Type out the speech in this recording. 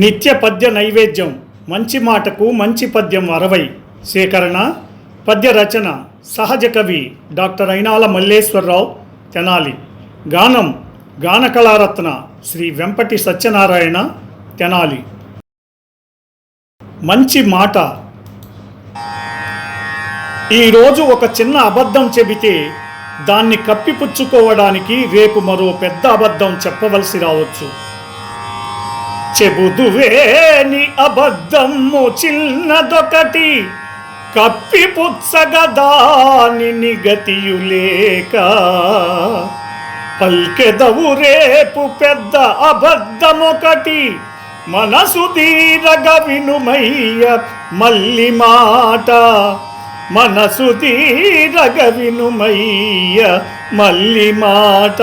నిత్య పద్య నైవేద్యం. మంచి మాటకు మంచి పద్యం అరవై. సేకరణ పద్య రచన సహజ కవి డాక్టర్ అయినాల మల్లేశ్వరరావు తెనాలి. గానం గాన కళారత్న శ్రీ వెంపటి సత్యనారాయణ తెనాలి. మంచి మాట. ఈరోజు ఒక చిన్న అబద్ధం చెబితే దాన్ని కప్పిపుచ్చుకోవడానికి రేపు మరో పెద్ద అబద్ధం చెప్పవలసి రావచ్చు. చెబుదువేని అబద్ధము చిన్నదొకటి. కప్పి పుచ్చగదాని గతియులేక పల్కెదవు రేపు పెద్ద అబద్ధమొకటి. మనసు తీరగ వినుమయ్య మల్లి మాట. మనసు తీరగ వినుమయ్య మల్లి మాట.